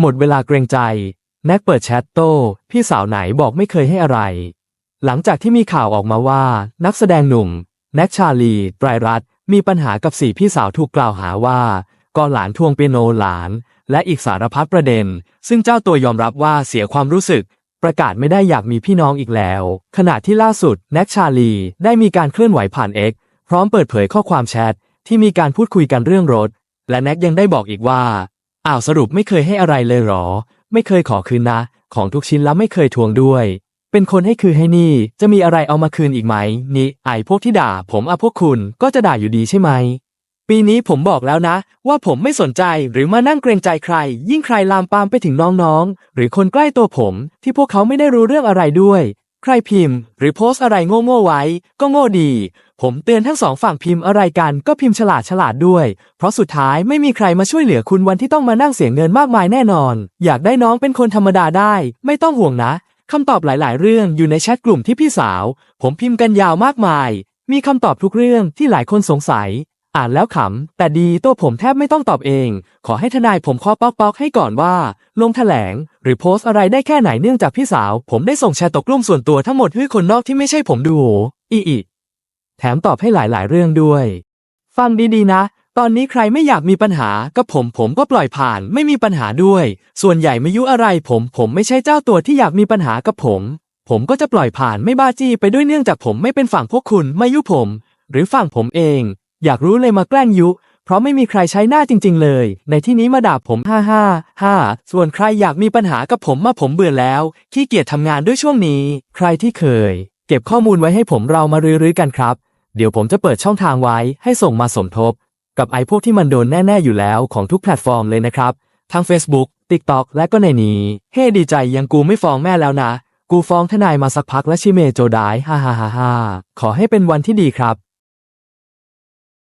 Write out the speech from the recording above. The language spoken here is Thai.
หมดเวลาเกรงใจแน็กเปิดแชทโต้พี่สาวไหนบอกไม่เคยให้อะไร หลังจากที่มีข่าวออกมาว่า นักแสดงหนุ่ม แน็กชาลีไตรรัตมีปัญหากับสี่พี่สาวถูกกล่าวหาว่าก่อหลานทวงเปียโนหลาน และอีกสารพัดประเด็น ซึ่งเจ้าตัวยอมรับว่าเสียความรู้สึก ประกาศไม่ได้อยากมีพี่น้องอีกแล้ว ขณะที่ล่าสุดแน็กชาลีได้มีการเคลื่อนไหวผ่าน X พร้อมเปิดเผยข้อความแชทที่มีการพูดคุยกันเรื่องรถ และแน็กยังได้บอกอีกว่า อ้าวสรุปไม่เคยให้อะไรเลยหรอ ไม่เคยขอคืนนะ ของทุกชิ้นแล้วไม่เคยทวงด้วย เป็นคนให้คือให้นี่ จะมีอะไรเอามาคืนอีกไหม นี่ ไอพวกที่ด่า ผมอะพวกคุณก็จะด่าอยู่ดีใช่ไหม ปีนี้ผมบอกแล้วนะ ว่าผมไม่สนใจหรือมานั่งเกรงใจใคร ยิ่งใครลามปามไปถึงน้องๆ หรือคนใกล้ตัวผม ที่พวกเขาไม่ได้รู้เรื่องอะไรด้วย ใครพิมพ์ หรือโพสต์อะไรโง่ๆไว้ ก็โง่ดี ผมเตือนทั้งสองฝั่งพิมพ์อะไรกันก็พิมพ์ฉลาดฉลาดด้วย เพราะสุดท้ายไม่มีใครมาช่วยเหลือคุณวันที่ต้องมานั่งเสียเงินมากมายแน่นอน อยากได้น้องเป็นคนธรรมดาได้ ไม่ต้องห่วงนะคำตอบหลาย ๆ เรื่องอยู่ในแชทกลุ่มที่พี่สาว ผมพิมพ์กันยาวมากมาย มีคำตอบทุกเรื่องที่หลายคนสงสัย อ่านแล้วขำ แต่ดีตัวผมแทบไม่ต้องตอบเอง ขอให้ทนายผมข้อป๊อกปอกให้ก่อนว่า ลงแถลง หรือโพสอะไรได้แค่ไหนเนื่องจากพี่สาว ผมได้ส่งแชร์ตกลุ่มส่วนตัวทั้งหมดให้คนนอกที่ไม่ใช่ผมดู อีอี แถมตอบให้หลายๆ เรื่องด้วย ฟังดีๆนะ ตอนนี้ใครไม่อยากมีปัญหากับผมผมก็ปล่อยผ่านไม่มีปัญหาด้วย ส่วนใหญ่ไม่ยุอะไรผมผมไม่ใช่เจ้าตัวที่อยากมีปัญหากับผม ผมก็จะปล่อยผ่านไม่บ้าจี้ไปด้วยเนื่องจากผมไม่เป็นฝั่งพวกคุณไม่ยุผม หรือฝั่งผมเอง อยากรู้เลยมาแกล้งยุเพราะไม่มีใครใช้หน้าจริง ๆ เลย ในที่นี้มาด่าผมฮ่าฮ่าฮ่าส่วนใครอยากมีปัญหากับผมมาผมเบื่อแล้ว ขี้เกียจทำงานด้วยช่วงนี้ ใครที่เคย ก็บข้อมูลไว้ให้ผมเรามารื้อๆกันครับ เดี๋ยวผมจะเปิดช่องทางไว้ให้ส่งมาสมทบ กับไอ้พวกที่มันโดนแน่ๆอยู่แล้วของทุกแพลตฟอร์มเลยนะครับ ทั้ง Facebook TikTok และก็ในนี้ เฮ้ดีใจยังกูไม่ฟ้องแม่แล้วนะ กูฟ้องทนายมาสักพักและชิเมโจดายฮ่าฮ่าฮ่าฮ่าขอให้เป็นวันที่ดีครับ